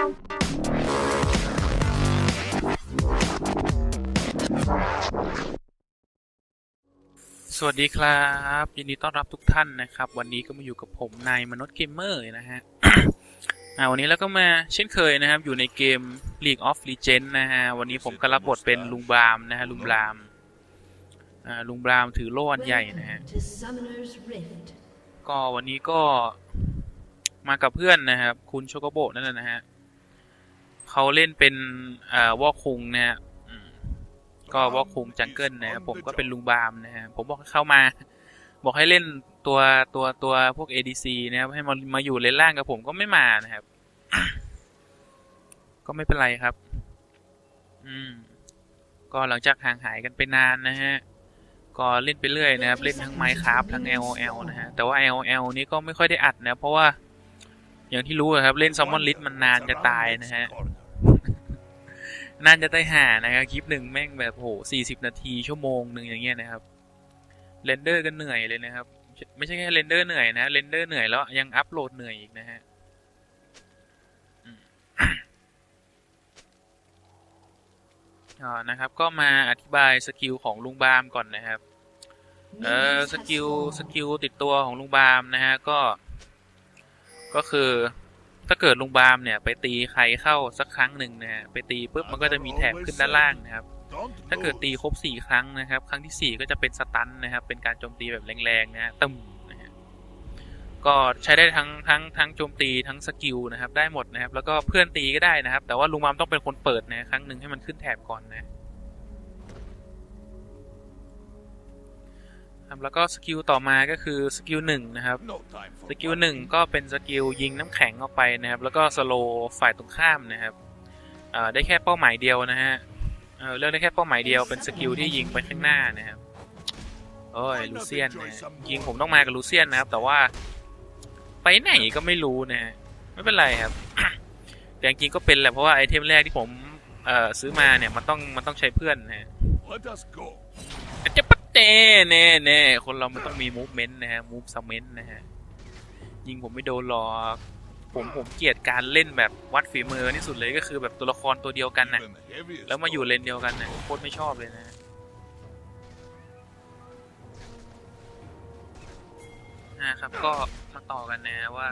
สวัสดีครับ ยินดีต้อนรับทุกท่านนะครับ วันนี้ก็มาอยู่กับผมนายมนุษย์เกมเมอร์นะฮะ อ่าวันนี้แล้วก็มาเช่นเคยนะครับ อยู่ในเกม League of Legends นะฮะ วันนี้ผมก็รับบทเป็นลุงบรามนะฮะลุงบรามอ่าลุงบรามถือโล่อันใหญ่นะฮะ ก็วันนี้ก็มากับเพื่อนนะครับ คุณโชโกโบนั่นแหละนะฮะ เขาเล่นเป็นอ่อวอคุงนะฮะก็วอคุงจังเกิลนะครับผมก็เป็นลุงบามนะฮะผมบอกให้เข้ามา บอกให้เล่นตัวตัวตัวพวก ADC นะครับให้มามาอยู่เลนล่างกับผมก็ไม่มานะครับ ก็ไม่เป็นไรครับ อืม ก็หลังจากห่างหายกันไปนานนะฮะก็เล่นไปเรื่อยนะครับ เล่นทั้ง Minecraft ทั้ง LOL นะฮะแต่ว่า LOL นี้ก็ไม่ค่อยได้อัดนะ เพราะว่าอย่างที่รู้อะครับ เล่น Summon List มันนานจะตายนะฮะ นานจะตายห่านะครับคลิปหนึ่งแม่งแบบโหสี่สิบนาทีชั่วโมงหนึ่งอย่างเงี้ยนะครับเรนเดอร์กันเหนื่อยเลยนะครับ ไม่ใช่แค่เรนเดอร์เหนื่อยนะเรนเดอร์เหนื่อยแล้วยังอัปโหลดเหนื่อยอีกนะฮะอืมอ่านะครับก็มาอธิบายสกิลของลุงบามก่อนนะครับ เออสกิลสกิลติดตัวของลุงบามนะฮะก็ ก็คือ ถ้าเกิดลุงบามเนี่ยไปตีใครเข้าสักครั้งหนึ่งนะฮะไปตีปุ๊บมันก็จะมีแถบขึ้นด้านล่างนะครับ ถ้าเกิดตีครบสี่ครั้งนะครับ ครั้งที่สี่ก็จะเป็นสตันนะครับ เป็นการโจมตีแบบแรงๆนะฮะตึมนะฮะก็ใช้ได้ทั้งทั้งทั้งโจมตีทั้งสกิลนะครับ ได้หมดนะครับ แล้วก็เพื่อนตีก็ได้นะครับ แต่ว่าลุงบามต้องเป็นคนเปิดนะครั้งหนึ่งให้มันขึ้นแถบก่อนนะ ครับแล้วก็สกิลต่อมาก็คือสกิลหนึ่งนะครับสกิลหนึ่งก็เป็นสกิลยิงน้ำแข็งออกไปนะครับ แล้วก็สโลฝ่ายตรงข้ามนะครับเอ่อได้แค่เป้าหมายเดียวนะฮะเออเลือกได้แค่เป้าหมายเดียวเป็นสกิลที่ยิงไปข้างหน้านะครับโอ้ยลูเซียนนะฮะยิงผมต้องมากับลูเซียนนะครับ แต่ว่าไปไหนก็ไม่รู้นะฮะไม่เป็นไรครับแต่จริงๆก็เป็นแหละเพราะว่าไอเทมแรกที่ผมเอ่อซื้อมาเนี่ยมันต้องมันต้องใช้เพื่อนนะฮะ Let us go. อาจจะปัด เต้เน่เน่คนเรามันต้องมีมูฟเมนต์นะฮะมูฟซัมเมนต์นะฮะยิงผมไม่โดนหรอกผมผมเกลียดการเล่นแบบวัดฝีมือที่สุดเลยก็คือแบบตัวละครตัวเดียวกันน่ะ Even the heaviest แล้วมาอยู่ load. เลนเดียวกันน่ะโคตรไม่ชอบเลยนะนะครับก็มาต่อกันนะว่า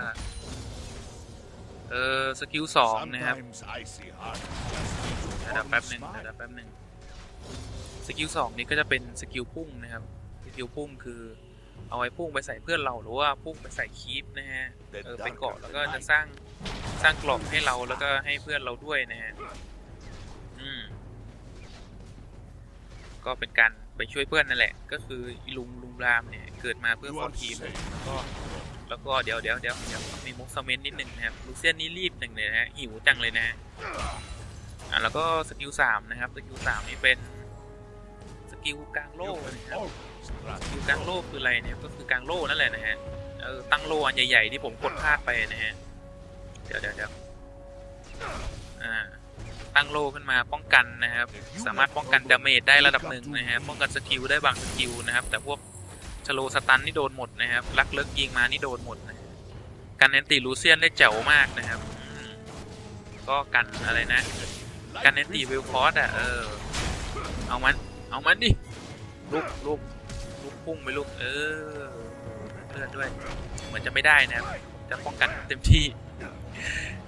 เออสกิลสองนะครับ Sometimes I see heart. เดี๋ยวแป๊บหนึ่งเดี๋ยวแป๊บหนึ่ง สกิลสองนี้ก็จะเป็นสกิลพุ่งนะครับ สกิลพุ่งคือเอาไว้พุ่งไปใส่เพื่อนเราหรือว่าพุ่งไปใส่คีปนะฮะเออไปเกาะแล้วก็จะสร้างสร้างกรอบให้เราแล้วก็ให้เพื่อนเราด้วยนะฮะอืมก็เป็นการไปช่วยเพื่อนนั่นแหละ ก็คืออีลุงลุงรามเนี่ยเกิดมาเพื่อ You ฟอ are นทีม safe. แล้วก็แล้วก็เดี๋ยวเดี๋ยวเดี๋ยวเดี๋ยวมีมุกสเมนต์นิดหนึ่งนะครับลูเซียนนี่รีบหนึ่งเลยนะฮะหิวจังเลยนะฮะอะแล้วก็สกิลสามนะครับสกิลสามนี่เป็นส กิลกลางโล่นะครับสกิลกลางโล่คืออะไรเนี่ยก็คือกลางโล่นั่นแหละนะฮะเออตั้งโล่อันใหญ่ๆที่ผมกดพลาดไปนะฮะเดี๋ยวเดี๋ยวเดี๋ยวอ่าตั้งโล่ขึ้นมาป้องกันนะครับ สามารถป้องกันดาเมจได้ระดับหนึ่งนะฮะป้องกันสกิลได้บางสกิลนะครับ แต่พวกชโลสตันนี่โดนหมดนะครับลักเลิกยิงมานี่โดนหมดนะกันแอนติลูเซียนได้แจ๋วมากนะครับก็กันอะไรนะกันแอนติวิลคอสอะเออเอามัน เอามันดิลุกลุกลุกพุ่งไปลุกเออเลือดด้วยเหมือนจะไม่ได้นะครับจะป้องกันเต็มที่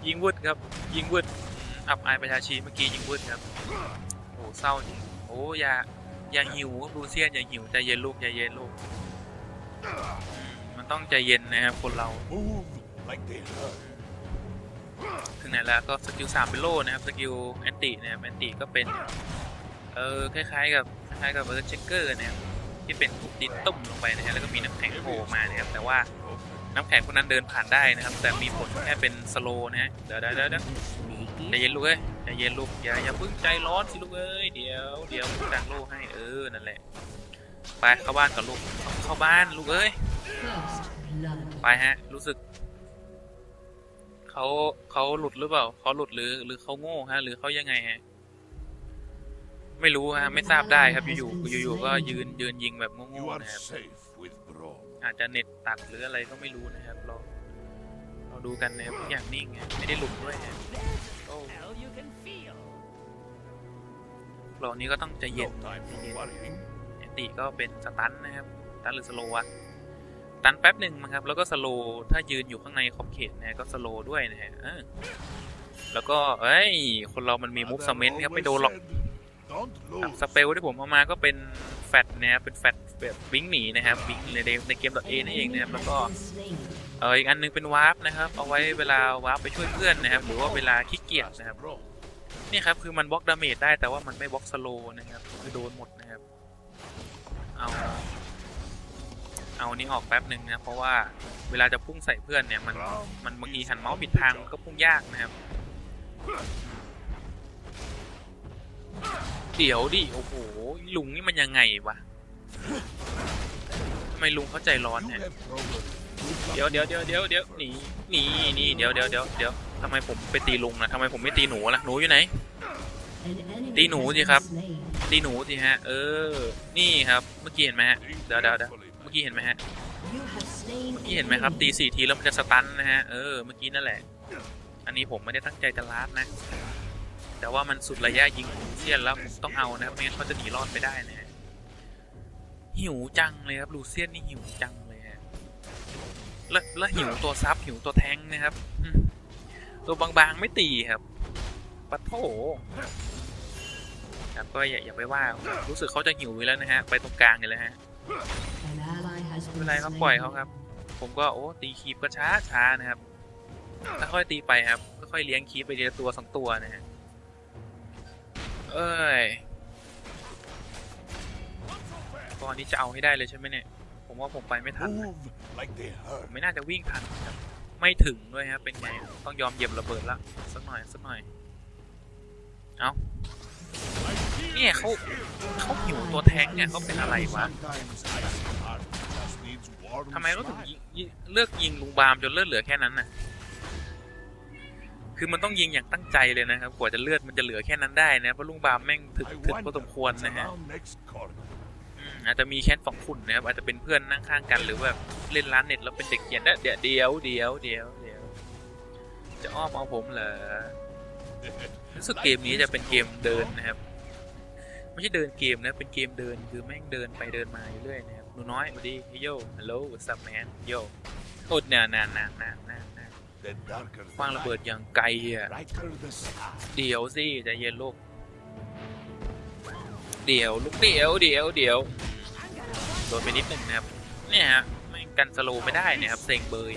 ยิงวุดครับ ยิงวุดอับอายประชาชีเมื่อกี้ยิงวุดครับโอ้เศร้าจริงโอ้อย่าอย่าหิวครับลูเซียนอย่าหิวใจเย็นลูกใจเย็นลูกมันต้องใจเย็นนะครับคนเราถึงไหนแล้วก็สกิลสามเป็นโลนะครับสกิลแอนตินะครับแอนติก็เป็น เออคล้ายๆกับคล้ายๆกับเบอร์เชคเกอร์นะครับที่เป็นถูกดินตุ่มลงไปนะฮะแล้วก็มีน้ำแข็งโผล่มานะครับแต่ว่าน้ำแข็งพวกนั้นเดินผ่านได้นะครับ แต่มีผลแค่เป็นสโลนะฮะเดี๋ยวเดี๋ยวเดี๋ยวเดี๋ยวใจเย็นลูกเอ้ยใจเย็นลูกอย่าอย่าเพิ่งใจร้อนสิลูกเอ้ยเดี๋ยวเดี๋ยวกางโล่ให้เออนั่นแหละไปเข้าบ้านก่อนลูกเข้าบ้านลูกเอ้ยไปฮะ รู้สึกเขาเขาหลุดหรือเปล่าเขาหลุดหรือหรือเขาโง่ฮะ หรือเขายังไงฮะ ไม่รู้ฮะไม่ทราบได้ครับอยู่ๆอยู่ๆก็ยืนยืนยิงแบบโง่ You ๆ are นะครับ safe with Brom. อาจจะเน็ตตัดหรืออะไรก็ไม่รู้นะครับเราเราดูกันนะครับทุกอย่างนิ่งไงไม่ได้หลุดด้วยนะโอ้เรานี้ก็ต้องใจเย็น No time ใจ for เย็น worrying. แอนติก็เป็นสตันนะครับสตันหรือสโลว์อะสตันแป๊บหนึ่งมั้งครับ แล้วก็สโลว์ถ้ายืนอยู่ข้างในขอบเขตนะก็สโลว์ด้วยนะฮะเออแล้วก็เอ้ย คนเรามันมีมูฟสเมนต์ครับไม่โดนหรอก สเปลที่ผมเอามาก็เป็นแฟตนะครับเป็นแฟตแบบวิ่งหนีนะครับวิ่งในในในเกม .a นั่นเองนะครับแล้วก็เอออีกอันหนึงเป็นวาร์ปนะครับเอาไว้เวลาวาร์ปไปช่วยเพื่อนนะครับ หรือว่าเวลาขี้เกียจนะครับนี่ครับคือมันบล็อกดาเมจได้แต่ว่ามันไม่บล็อกสโลนะครับคือโดนหมดนะครับเอาเอานี้ออกแป๊บหนึ่งนะเพราะว่าเวลาจะพุ่งใส่เพื่อนเนี่ยมันมันบางทีหันเมาส์ผิดทางก็พุ่งยากนะครับ เดี๋ยวดิ โอ้โห ลุงนี่มันยังไงวะทำไมลุงเข้าใจร้อนเนี่ยเดี๋ยวเดี๋ยวเดี๋ยวเดี๋ยวเดี๋ยวหนีหนีนี่เดี๋ยวเดี๋ยวเดี๋ยวเดี๋ยวทำไมผมไปตีลุงนะทำไมผมไม่ตีหนูล่ะหนูอยู่ไหน An enemy Tí nụ has gì been khắp? slain. ตีหนูสิฮะ เออ นี่ครับ เมื่อกี้เห็นไหมฮะเดี๋ยวเดี๋ยวเดี๋ยวเมื่อกี้เห็นไหมฮะเมื่อกี้เห็นไหมครับ ตีสี่ทีแล้วมันจะสตันนะฮะ เออ เมื่อกี้นั่นแหละ อันนี้ผมไม่ได้ตั้งใจจะลาดนะ แต่ว่ามันสุดระยะยิงของเซียนแล้วผมต้องเอานะครับไม่งั้นเขาจะหนีรอดไปได้นะฮะหิวจังเลยครับลูเซียนนี่หิวจังเลยฮะแล้วแล้วหิวตัวซับหิวตัวแทงนะครับตัวบางๆไม่ตีครับปะโถครับก็อย่าอย่าไปว่ารู้สึกเขาจะหิวไปแล้วนะฮะไปตรงกลางเลยแล้วฮะไม่เป็นไรครับปล่อยเขาครับ ผมก็โอ้ตีคีบก็ช้าช้านะครับค่อยตีไปครับค่อยเลี้ยงคีบไปทีละตัวสองตัวนะฮะ เอ้ยตอนนี้จะเอาให้ได้เลยใช่ไหมเนี่ย ผมว่าผมไปไม่ทันนะ Move like they ผม hurt. ไม่น่าจะวิ่งทันครับไม่ถึงด้วยครับเป็นไง ต้องยอมเหยียบระเบิดละสักหน่อยสักหน่อย เอาเนี่ยเขาเขาหิวตัวแทงค์เนี่ยเขาเป็นอะไรวะ Sometimes icy heart just needs warm ทำไมเขาถึง smile. ยิงยิงเลือกยิงลุงบามจนเลือดเหลือแค่นั้นน่ะ คือมันต้องยิงอย่างตั้งใจเลยนะครับกว่าจะเลือดมันจะเหลือแค่นั้นได้นะเพราะลุงบามแม่งถึก I ถึกพอ wonder สมควร what's นะฮะ around next corner. อืมอาจจะมีแค้นฝังขุ่นนะครับอาจจะเป็นเพื่อนนั่งข้างกันหรือแบบเล่นร้านเน็ตแล้วเป็นเด็กเกรียนเดี๋ยวเดี๋ยวเดี๋ยวเดี๋ยวเดี๋ยวจะอ้อมเอาผมเหรอรู้สึกเกมนี้จะเป็นเกมเดินนะครับ ไม่ใช่เดินเกมนะเป็นเกมเดินคือแม่งเดินไปเดินมาอยู่เรื่อยนะครับหนูน้อยสวัสดีโยฮัลโหลสัมแมนโยโอดเนี่ยนานนานนานนาน คว้างระเบิดอย่างไกลอะเดี๋ยวสิใจเย็นลูก เดี๋ยวลูกเดี๋ยวเดี๋ยวเดี๋ยวโดนไปนิดหนึ่งนะครับ เนี่ยฮะไม่กันสโลว์ไม่ได้เนะครับเซ็งเบย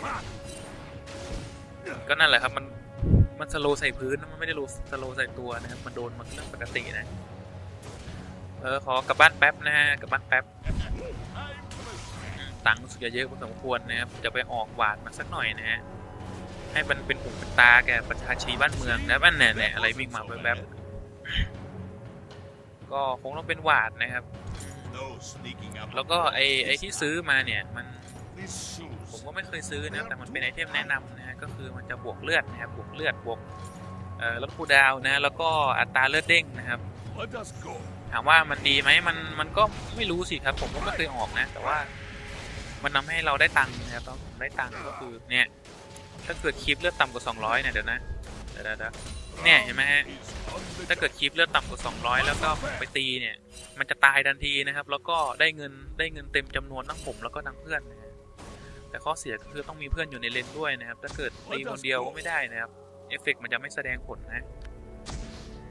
ก็นั่นแหละครับมันมันสโลว์ใส่พื้นมันไม่ได้โลสโลว์ใส่ตัวนะครับ มันโดนมันเรื่องปกตินะ เออขอกลับบ้านแป๊บนะฮะกลับบ้านแป๊บตังค์สึกจะเยอะพอสมควรนะครับจะไปออกหวานมาสักหน่อยนะฮะ ให้มันเป็นหูเป็นตาแก่ประชาชีบ้านเมืองนะบ้านเนี่ยเนี่ยอะไรวิ่งมาแวบๆก็คงต้องเป็นหวาดนะครับ แล้วก็ไอไอที่ซื้อมาเนี่ยมันผมก็ไม่เคยซื้อนะแต่มันเป็นไอเทมแนะนำนะฮะก็คือมันจะบวกเลือดนะครับบวกเลือดบวกเอ่อลดคูดาวนะแล้วก็อัตราเลือดเด้งนะครับถามว่ามันดีไหมมันมันก็ไม่รู้สิครับผมก็ไม่เคยออกนะ แต่ว่ามันทำให้เราได้ตังค์นะครับตอนผมได้ตังค์ก็คือเนี่ย ถ้าเกิดคลิปเลือดต่ำกว่า 200 เนี่ยเดี๋ยวนะเดี๋ยวเดี๋ยวเนี่ยเห็นไหมฮะ ถ้าเกิดคลิปเลือดต่ำกว่า 200 แล้วก็ไปตีเนี่ย มันจะตายทันทีนะครับ แล้วก็ได้เงินได้เงินเต็มจำนวนทั้งผมแล้วก็ทั้งเพื่อนนะฮะแต่ข้อเสียก็คือต้องมีเพื่อนอยู่ในเลนด้วยนะครับ ถ้าเกิดตีคนเดียวก็ไม่ได้นะครับ เอฟเฟกต์มันจะไม่แสดงผลนะ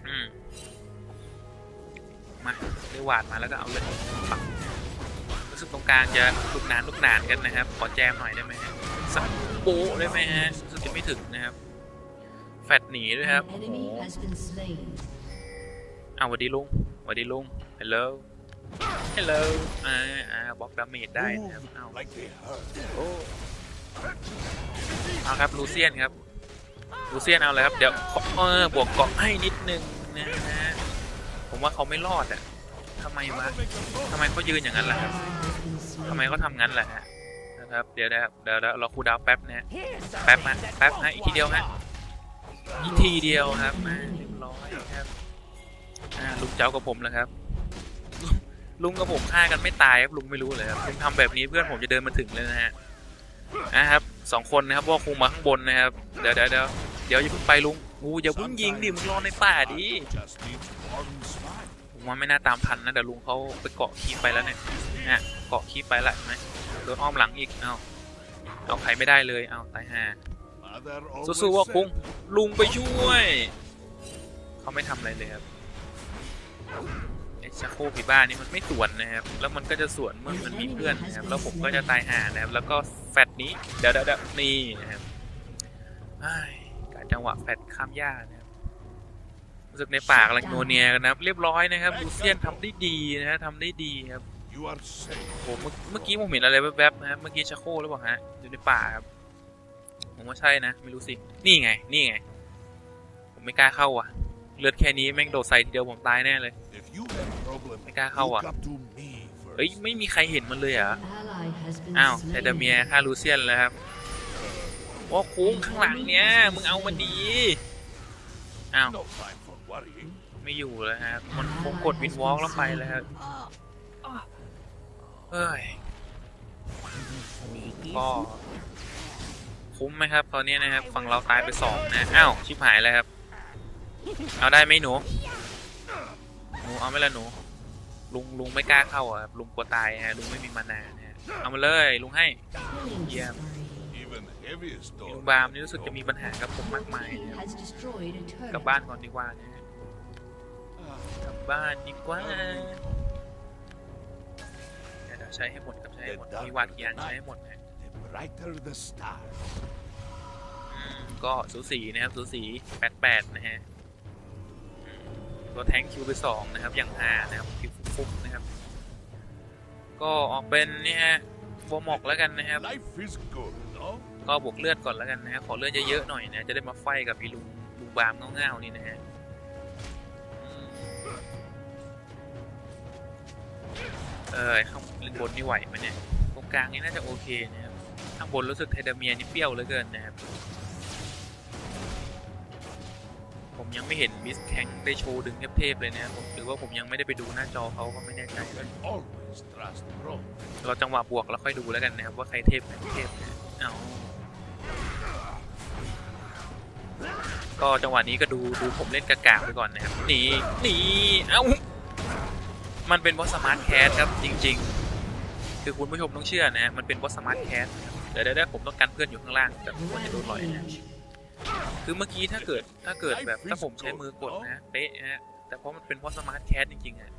อืม มาได้หวาดมาแล้วก็เอาเลยปัก สึกตรงกลางจะลุกนานลุกนานกันนะครับ ขอแจมหน่อยได้ไหมฮะสักโป๊ะได้ไหมฮะรู้สึกจะไม่ถึงนะครับ แฟดหนีด้วยครับ An โอ้โห enemy has been slain. อ้าวสวัสดีลุงสวัสดีลุงฮัลโหลฮัลโหลอ่าอ่าบล็อกดาเมจได้นะครับอ้าว like they hurt. โอ้เอาครับลูเซียนครับลูเซียนเอาเลยครับ เดี๋ยวขอเออบวกเกาะให้นิดนึงนะฮะผมว่าเขาไม่รอดอะทำไมวะทำไมเขายืนอย่างนั้นล่ะครับ Ally has been ทำไมเขาทำงั้นล่ะฮะนะครับเดี๋ยวนะครับเดี๋ยวเราคูดาวแป๊บนะแป๊บนะแป๊บฮะอีกทีเดียวฮะอีกทีเดียวครับมาเรียบร้อยครับลุงเจ้ากับผมแล้วครับ ลุงกับผมฆ่ากันไม่ตายครับลุงไม่รู้เลยครับลุงทำแบบนี้เพื่อนผมจะเดินมาถึงเลยนะฮะนะครับสองคนนะครับวอคุงมาข้างบนนะครับเดี๋ยวเดี๋ยวเดี๋ยวเดี๋ยวอย่าเพิ่งไปลุงอูอย่าเพิ่งยิงดิมึงรอในป่าดิผมว่าไม่น่าตามทันนะเดี๋ยวลุงเขาไปเกาะคีบไปแล้วเนี่ย นะเกาะคีบไปละเห็นไหมโดนอ้อมหลังอีกเอาเอาใครไม่ได้เลยเอาตายห่าสู้ๆว่าคุงลุงไปช่วย เขาไม่ทำอะไรเลยครับไอ้ชักโครกผีบ้านี่มันไม่สวนนะครับ แล้วมันก็จะสวนเมื่อมันมีเพื่อนนะครับ แล้วผมก็จะตายห่านะครับ แล้วก็แฟดนี้เดี๋ยวเดี๋ยวนี่นะครับอ้ายการจังหวะแฟดข้ามหญ้านะครับรู้สึกในปากลังโนเนียกันนะครับ เรียบร้อยนะครับลูเซียนทำได้ดีนะฮะทำได้ดีครับ You are safe. ผมเมื่อเมื่อกี้ผมเห็นอะไรแวบๆนะครับเมื่อกี้ชักโครกหรือเปล่าฮะอยู่ในป่าครับผมว่าใช่นะไม่รู้สินี่ไง นี่ไง ผมไม่กล้าเข้าอะ เลือดแค่นี้แม่งโดดใส่ทีเดียวผมตายแน่เลย If you have problem, Mấy ca khâu you à? come to me เฮ้ย first. ไม่มีใครเห็นมันเลยเหรอ Ally has been อ้าวไทเด slain. เมียฆ่าลูเซียนแล้วครับว่าคุ้งข้างหลังเนี้ยมึงเอามันดีอ้าว No time for worrying. ไม่อยู่แล้วครับมันผมกดวินวอล์กแล้วไปแล้วครับ เฮ้ยก็คุ้มไหมครับ ตอนนี้นะครับ ฝั่งเราตายไปสองนะ อ้าว ชิบหายแล้วครับ เอาได้ไหมหนู หนูเอาไหมล่ะหนู ลุงลุงไม่กล้าเข้าอะครับ ลุงกลัวตายฮะ ลุงไม่มีมานานะฮะเอามาเลย ลุงให้ Killing Yeah. spree. Even heaviest ลุง door. บามนี่รู้สึกจะมีปัญหากับผมมากมาย Enemy นะครับ has destroyed a turret. กลับบ้านก่อนดีกว่านะฮะกลับบ้านดีกว่าเดี๋ยวเดี๋ยว ใช้ให้หมดกับใช้ให้หมดมีหวัดยานใช้ให้หมดนะ The brighter the star. อืมก็สูสีนะครับสูสีแปดแปดนะฮะอืมตัวแทงคิวไปสองนะครับยังหานะครับคิวฟุกๆนะครับ ก็ออกเป็นนี่ฮะวอร์มอกแล้วกันนะครับ Life is good, no? ก็บวกเลือดก่อนแล้วกันนะฮะขอเลือดเยอะๆหน่อยนะจะได้มาไฟกับอีลุงลุงบามเง่าๆนี่นะฮะ เออข้างบนนี่ไหวไหมเนี่ยตรงกลางนี่น่าจะโอเคนะครับข้างบนรู้สึกไทเดเมียนี่เปรี้ยวเหลือเกินนะครับผมยังไม่เห็นมิสแข็งได้โชว์ดึงเทพๆเลยนะครับผมหรือว่าผมยังไม่ได้ไปดูหน้าจอเขาก็ไม่แน่ใจเราจังหวะบวกแล้วค่อยดูแล้วกันนะครับว่าใครเทพใครเทพเอาก็จังหวะนี้ก็ดูดูผมเล่นกากาไปก่อนนะครับหนีหนีเอ้า มันเป็นบอสสมาร์ทแคสครับจริง ๆ คือคุณผู้ชมต้องเชื่อนะฮะมันเป็นบอสสมาร์ทแคสครับเดี๋ยวเดี๋ยวเดี๋ยวผมต้องกันเพื่อนอยู่ข้างล่างแต่ผมจะโดนลอยนะคือเมื่อกี้ถ้าเกิดถ้าเกิดแบบถ้าผมใช้มือกดนะเป๊ะนะฮะแต่เพราะมันเป็นบอสสมาร์ทแคสจริงๆอะ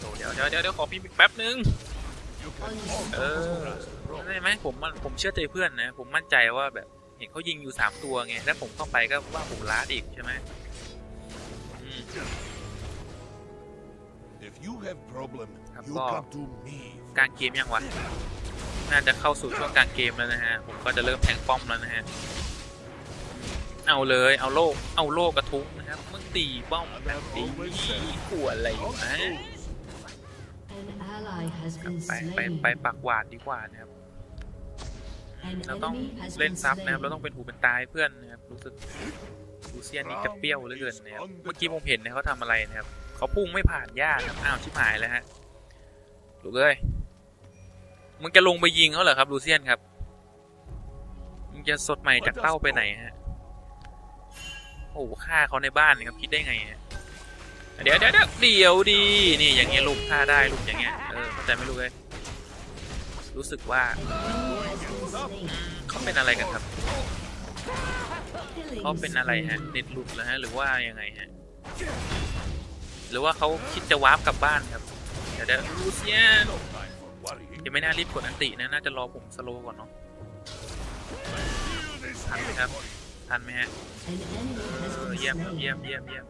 โอ้เดี๋ยวเดี๋ยวเดี๋ยวเดี๋ยวขอพิมพ์อีกแป๊บนึงเออได้ไหมผมมันผมเชื่อใจเพื่อนนะ ผมมั่นใจว่าแบบ เห็นเขายิงอยู่สามตัวไงแล้วผมเข้าไปก็ว่าผมล้าดอีกใช่ไหมอืม If you have problem, ครับ you ก็ come to me. กลางเกมยังวะน่าจะเข้าสู่ช่วงกลางเกมแล้วนะฮะผมก็จะเริ่มแทงป้อมแล้วนะฮะเอาเลยเอาโลกเอาโลกกระทุ้งนะครับมึงตีป้อมแบบนี้กลัวอะไรอยู่นะ An ally has been ไปไป slain. ไปปักหวาดดีกว่านะครับ An เราต้อง enemy has เล่น been ซับนะครับ slain. เราต้องเป็นหูเป็นตายเพื่อนนะครับ รู้สึกลูเซียนนี่จะเปรี้ยวเหลือเกินนะครับ เมื่อกี้ผมเห็นนะเขาทำอะไรนะครับ เขาพุ่งไม่ผ่านหญ้าครับ อ้าวชิบหายแล้วฮะลูกเอ้ย มึงจะลงไปยิงเขาเหรอครับลูเซียนครับ มึงจะสดใหม่จากเต้าไปไหนฮะ โอ้โหฆ่าเขาในบ้านนะครับคิดได้ไงฮะเดี๋ยวเดี๋ยวเดี๋ยวเดี๋ยวดี นี่อย่างเงี้ยลูกฆ่าได้ลูกอย่างเงี้ย เออเข้าใจไหมลูกเอ้ยรู้สึกว่า เขาเป็นอะไรกันครับเขาเป็นอะไรฮะ spree. เน็ตหลุดแล้วฮะหรือว่ายังไงฮะหรือว่าเขาคิดจะวาร์ปกลับบ้านครับเดี๋ยวเดี๋ยวลูเซียนยังไม่น่ารีบกดอันตินะน่าจะรอผมสโลก่อนเนาะทันไหมครับทันไหมฮะเยี่ยมเยี่ยมเยี่ยมเยี่ยม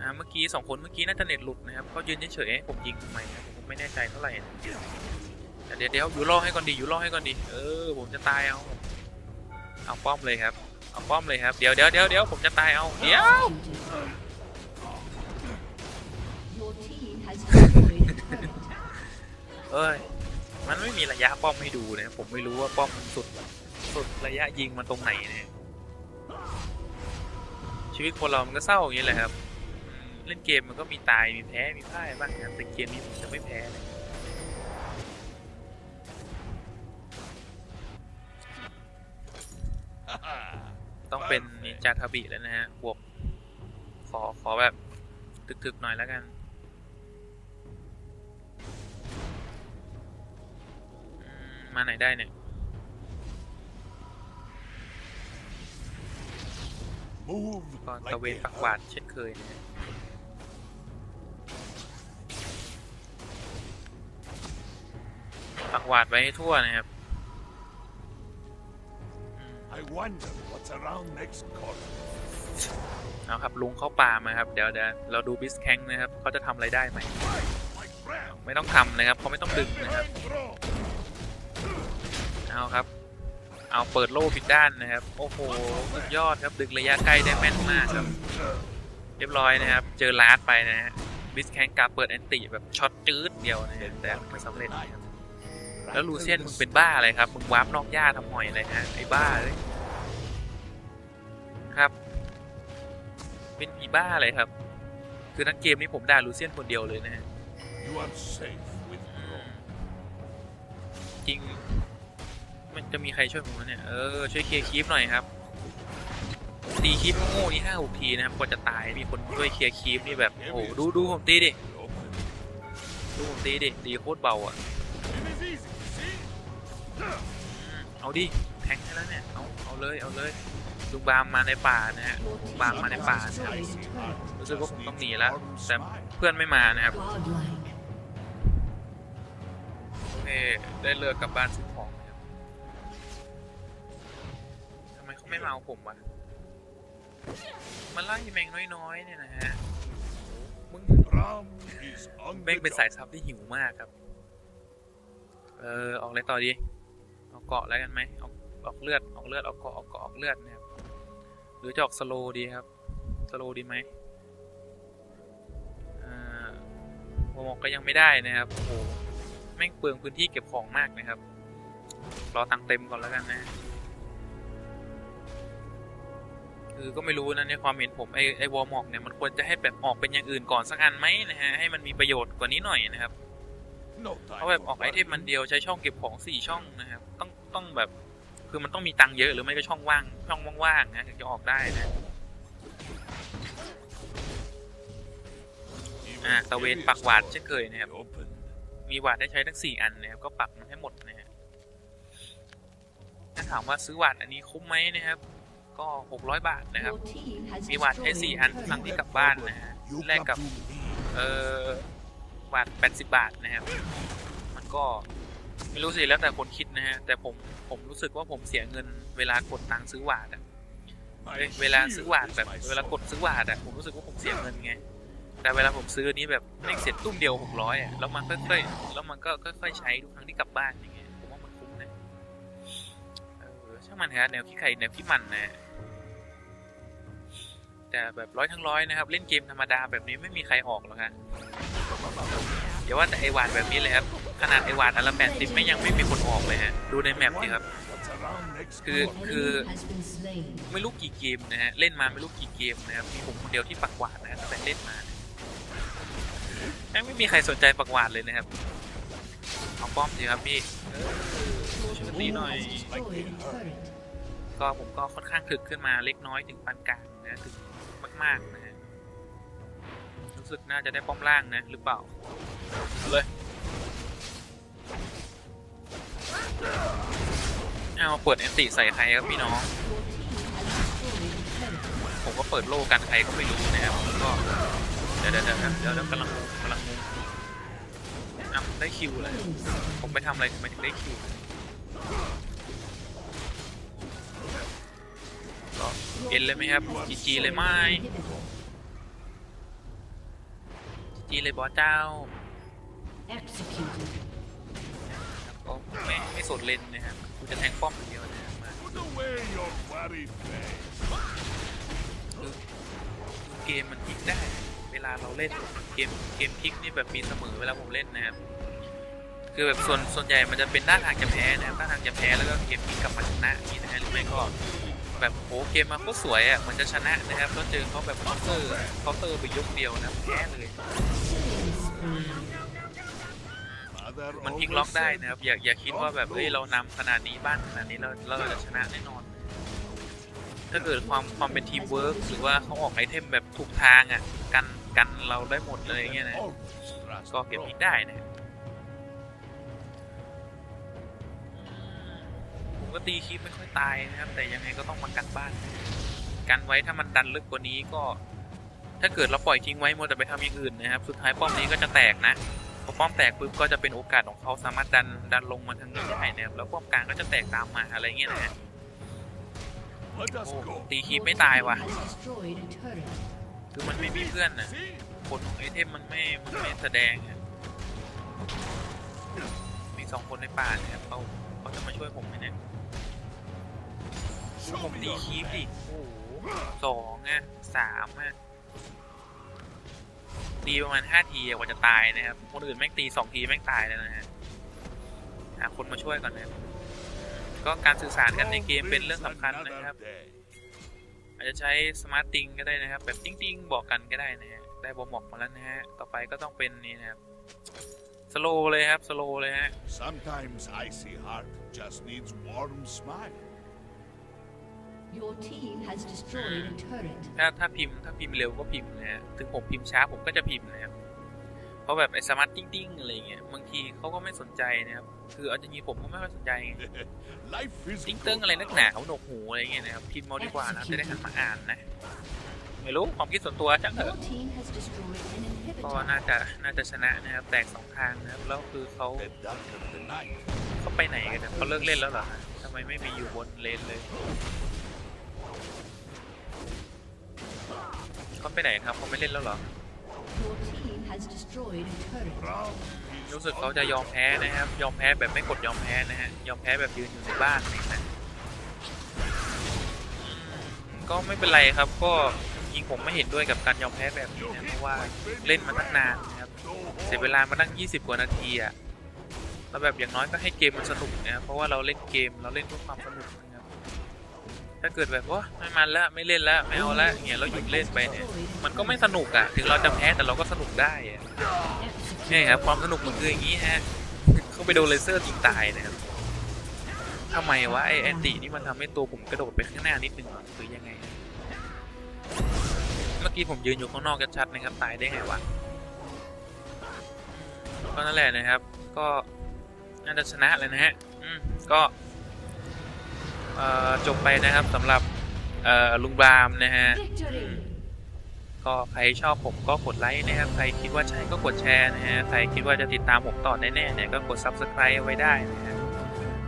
อ่าเมื่อกี้สองคนเมื่อกี้น่าจะเน็ตหลุดนะครับเขายืนเฉยๆผมยิงทำไมนะผมไม่แน่ใจเท่าไหร่ เดี๋ยวเดี๋ยวอยู่รอให้ก่อนดีอยู่รอให้ก่อนดีเออผมจะตายเอาเอาป้อมเลยครับเอาป้อมเลยครับเดี๋ยวเดี๋ยวเดี๋ยวเดี๋ยวผมจะตายเอาเดี๋ยว Your team has destroyed a turret. เอ้ยมันไม่มีระยะป้อมให้ดูนะผมไม่รู้ว่าป้อมมันสุดสุดระยะยิงมันตรงไหนเนี่ยชีวิตคนเรามันก็เศร้าอย่างนี้แหละครับอืมเล่นเกมมันก็มีตายมีแพ้มีพ่ายบ้างนะครับแต่เกมนี้ผมจะไม่แพ้เลย ต้องเป็นนินจาทาบิแล้วนะฮะ บวก ขอ ขอแบบ ถึกๆหน่อยแล้วกันอืมมาไหนได้เนี่ย Move ก็ like ตะเวน they ปักหวาดเช่นเคยนะฮะปักหวาดไว้ให้ทั่วนะครับอืม I wonder what's around next corner. เอาครับลุงเข้าป่ามาครับ เดี๋ยวเดี๋ยวเราดูบิสแคงนะครับเขาจะทำอะไรได้ไหม Like ram ไม่ต้องทำนะครับเขาไม่ต้องดึงนะครับ Throw. เอาครับ เอาเปิดโล่ผิดด้านนะครับ โอ้โหสุดยอดครับ ดึงระยะใกล้ได้แม่นมากครับ เรียบร้อยนะครับ เจอลาดไปนะฮะบิสแคนกาเปิดแอนติแบบช็อตจืดเดียวนะฮะแต่ไม่สำเร็จนะครับแล้วลูเซียนมึงเป็นบ้าอะไรครับ มึงวาร์ปนอกหญ้าทำหอยอะไรฮะไอ้บ้าเลย ครับ เป็นผีบ้าอะไรครับ คือทั้งเกมนี้ผมด่าลูเซียนคนเดียวเลยนะฮะ You are safe with อื Bro. มจริง มันจะมีใครช่วยผมไหมเนี่ย เออ ช่วยเคลียร์คลิปหน่อยครับ ตีคลิปโง่นี่ห้าหกทีนะครับกว่าจะตาย มีคนช่วยเคลียร์คลิปนี่แบบ โอ้โหดูดูผมตีดิ Open. ดูผมตีดิ ตีโคตรเบาอะ It is easy, see? อืมเอาดิ แทงให้แล้วเนี่ย เอา เอาเลย เอาเลย ลุงบามมาในป่านะฮะลุงบามมาในป่านะครับรู้สึกว่าผมต้องหนีแล้วแต่เพื่อนไม่มานะครับ Godlike. โอเคได้เลือกกลับบ้านซื้อของนะครับทำไมเขาไม่มาเอาผมวะมาไล่แมงน้อยๆเนี่ยนะฮะมึงแมงเป็นสายซับที่หิวมากครับ เออออกอะไรต่อดี เอาเกาะแล้วกันไหมออกออกเลือดออกเลือดออกเกาะออกเกาะออกเลือดนะครับ หรือจะออกสโลดีครับ สโลดีไหมอ่าโมอกก็ยังไม่ได้นะครับ โอ้โห แม่งเปลืองพื้นที่เก็บของมากนะครับ รอตังเต็มก่อนแล้วกันนะ คือก็ไม่รู้นะในความเห็นผมไอไอวอลมอกเนี่ยมันควรจะให้แบบออกเป็นอย่างอื่นก่อนสักอันไหมนะฮะ ให้มันมีประโยชน์กว่านี้หน่อยนะครับเพราะแบบออกไอเทมมันเดียวใช้ช่องเก็บของสี่ช่องนะครับ ต้องต้องแบบ คือมันต้องมีตังค์เยอะหรือไม่ก็ช่องว่างช่องว่างๆนะถึงจะออกได้นะ Even อ่าตะเวนปักหวาดเช่นเคยนะครับ Open. มีหวาดให้ใช้ทั้งสี่อันนะครับก็ปักมันให้หมดนะฮะถ้าถามว่าซื้อหวาดอันนี้คุ้มไหมนะครับ ก็หกร้อยบาทนะครับ Your team has มีหวาดให้ destroyed สี่ a อัน turret. ครั้งที่กลับบ้านนะฮะ You แลก come กับ to me. เออหวาดแปดสิบาทนะครับ มันก็ ไม่รู้สิแล้วแต่คนคิดนะฮะ แต่ผมผมรู้สึกว่าผมเสียเงินเวลากดตังค์ซื้อหวาดอะ My เอ้ยเวลา shield ซื้อหวาด is แบบ my เวลากด sword. ซื้อหวาดอะผมรู้สึกว่าผมเสียเงินไงแต่เวลาผมซื้ออันนี้แบบเล่งเสร็จตุ้มเดียวหกร้อยอะแล้วมันค่อยๆแล้วมันก็ค่อยๆใช้ทุกครั้งที่กลับบ้านอย่างเงี้ยผมว่ามันคุ้มนะเออช่างมันฮะแนวขี้ไข่แนวขี้มันนะแต่แบบร้อยทั้งร้อยนะครับ เล่นเกมธรรมดาแบบนี้ไม่มีใครออกหรอกฮะอย่าว่าแต่ไอวาดแบบนี้เลยครับ ขนาดไอวาดอันละแปดสิบไม่ยังไม่มีคนออกเลยฮะ ดูในแมปดิครับ คือคือไม่รู้กี่เกมนะฮะ เล่นมาไม่รู้กี่เกมนะครับ มีผมคนเดียวที่ปักหวาดนะฮะตั้งแต่เล่นมาไม่มีใครสนใจปักหวาดเลยนะครับ เอาป้อมสิครับพี่ช่วยตีหน่อย ก็ผมก็ค่อนข้างถึกขึ้นมาเล็กน้อยถึงปานกลางนะถึงมากๆนะฮะ รู้สึกน่าจะได้ป้อมล่างนะหรือเปล่าเลย เอาเปิดแอนติใส่ใครครับพี่น้อง ผมก็เปิดโลกันใครก็ไม่รู้นะครับก็เดี๋ยวเดี๋ยวเดี๋ยวเดี๋ยวเดี๋ยวกำลังงกำลังงงอะได้คิวเลยผมไปทำอะไรทำไมถึงได้คิวก็เอ็นเลยไหมครับจีจีเลยไหมจีเลยบอสเจ้า Executed. ก็ไม่ไม่สนเลนนะครับกูจะแทงป้อมอย่างเดียวนะครับมา Put away your worried face. คือเกมมันพลิกได้ เวลาเราเล่นเกมเกมพลิกนี่แบบมีเสมอเวลาผมเล่นนะครับคือแบบส่วนส่วนใหญ่มันจะเป็นด้านทางจะแพ้นะครับด้านทางจะแพ้แล้วก็เกมพลิกกลับมาชนะอย่างนี้นะฮะหรือไม่ก็แบบโอ้เกมมาโคตรสวยอะเหมือนจะชนะนะครับแล้วเจอเขาแบบเคาน์เตอร์เคาน์เตอร์ไปยกเดียวนะแพ้เลย Mother มันพลิกล็อกได้นะครับ อย่าอย่าคิดว่าแบบเฮ้ยเรานำขนาดนี้บ้านขนาดนี้เราเราจะชนะแน่นอน ถ้าเกิดความความเป็นทีมเวิร์กหรือว่าเขาออกไอเทมแบบถูกทางอะกันกันเราได้หมดเลยอย่างเงี้ยนะก็เก็บพลิกได้นะผมก็ตีคลิปไม่ค่อยตายนะครับ แต่ยังไงก็ต้องมากันบ้าน กันไว้ถ้ามันดันลึกกว่านี้ก็ ถ้าเกิดเราปล่อยทิ้งไว้มัวแต่ไปทำอย่างอื่นนะครับ สุดท้ายป้อมนี้ก็จะแตกนะ พอป้อมแตกปุ๊บก็จะเป็นโอกาสของเขาสามารถดันดันลงมาทางนี้ได้นะครับแล้วป้อมกลางก็จะแตกตามมาอะไรเงี้ยนะฮะโอ้ตีคลิป Your ไม่ตายว่ะคือมันไม่มีเพื่อนนะ See? ผลของไอเทมมันไม่มันไม่แสดงมีสองคนในป่าเนี่ยเขาเขาจะมาช่วยผมไหมเนี่ยผมตีคีฟดิโอ้โหสองอะสามอะ ตีประมาณห้าทีกว่าจะตายนะครับ คนอื่นแม่งตีสองทีแม่งตายแล้วนะฮะหาคนมาช่วยก่อนนะครับก็การสื่อสารกันในเกมเป็นเรื่องสำคัญนะครับ อาจจะใช้สมาร์ตติงก็ได้นะครับ แบบติ้งติงๆบอกกันก็ได้นะฮะได้บอมบอกมาแล้วนะฮะต่อไปก็ต้องเป็นนี่นะครับสโลเลยครับสโลเลยฮะ Your team has destroyed a turret. ถ้าถ้าพิมพ์ถ้าพิมพ์เร็วก็พิมพ์นะฮะถึงผมพิมพ์ช้าผมก็จะพิมพ์นะครับเพราะแบบไอ้สมาร์ตติ้งติงๆอะไรเงี้ยบางทีเขาก็ไม่สนใจนะครับคือเอาจริงๆผมก็ไม่ค่อยสนใจไง Life is ติ้งเติ้งอะไรนักหนาเอาหนวกหูอะไรเงี้ยนะครับพิมพ์มาดีกว่านะจะได้หันมาอ่านนะไม่รู้ความคิดส่วนตัวจังเถ Your อะ team has destroyed an ก็ inhibitor. น่าจะน่าจะชนะนะครับแตกสองทางนะครับแล้วคือเขา the dark of the night. เขาไปไหนกันเนี่ยเขาเลิกเล่นแล้วเหรอฮะทำไมไม่มีอยู่บนเลนเลย เขาไปไหนครับเขาไม่เล่นแล้วเหรอ Your team has destroyed a turret. Rome is รู้สึกเขาจะยอมแพ้นะครับ ยอมแพ้แบบไม่กดยอมแพ้นะฮะ ยอมแพ้แบบยืนอยู่ในบ้านนี่นะอืมก็ไม่เป็นไรครับ ก็จริงผมไม่เห็นด้วยกับการยอมแพ้แบบนี้นะเพราะว่าเล่นมาตั้งนานนะครับ no เสียเวลามาตั้ง 20 กว่านาทีอะแล้วแบบอย่างน้อยก็ให้เกมมันสนุกนะครับเพราะว่าเราเล่นเกมเราเล่นเพื่อความสนุกนะครับ ถ้าเกิดแบบว่าไม่มันแล้วไม่เล่นแล้วไม่เอาแล้วอย่างเงี้ยเราหยุดเล่นไปเนี่ยมันก็ไม่สนุกอะถึงเราจะแพ้แต่เราก็สนุกได้อะนี่ครับความสนุกมันคืออย่างนี้ฮะเขาไปโดนเลเซอร์ยิงตายนะครับทำไมวะไอแอนตี้นี่มันทำให้ตัวผมกระโดดไปข้างหน้านิดนึงหรือยังไง เมื่อกี้ผมยืนอยู่ข้างนอกชัดๆนะครับตายได้ไงวะก็นั่นแหละนะครับ ก็น่าจะชนะเลยนะฮะก็ จบไปนะครับสำหรับเอ่อลุงบรามนะฮะ Victory! ก็ใครชอบผมก็กดไลค์นะครับ ใครคิดว่าใช่ก็กดแชร์นะฮะ ใครคิดว่าจะติดตามผมต่อแน่ๆเนี่ยก็กด subscribe เอาไว้ได้นะฮะ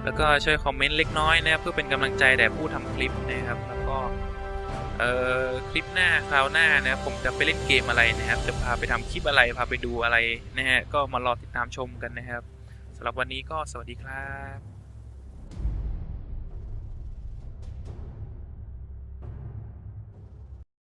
แล้วก็ช่วยคอมเมนต์เล็กน้อยนะครับเพื่อเป็นกำลังใจแด่ผู้ทำคลิปนะครับ แล้วก็เอ่อคลิปหน้าคราวหน้านะครับผมจะไปเล่นเกมอะไรนะครับ จะพาไปทำคลิปอะไรพาไปดูอะไรนะฮะก็มารอติดตามชมกันนะครับสำหรับวันนี้ก็สวัสดีครับ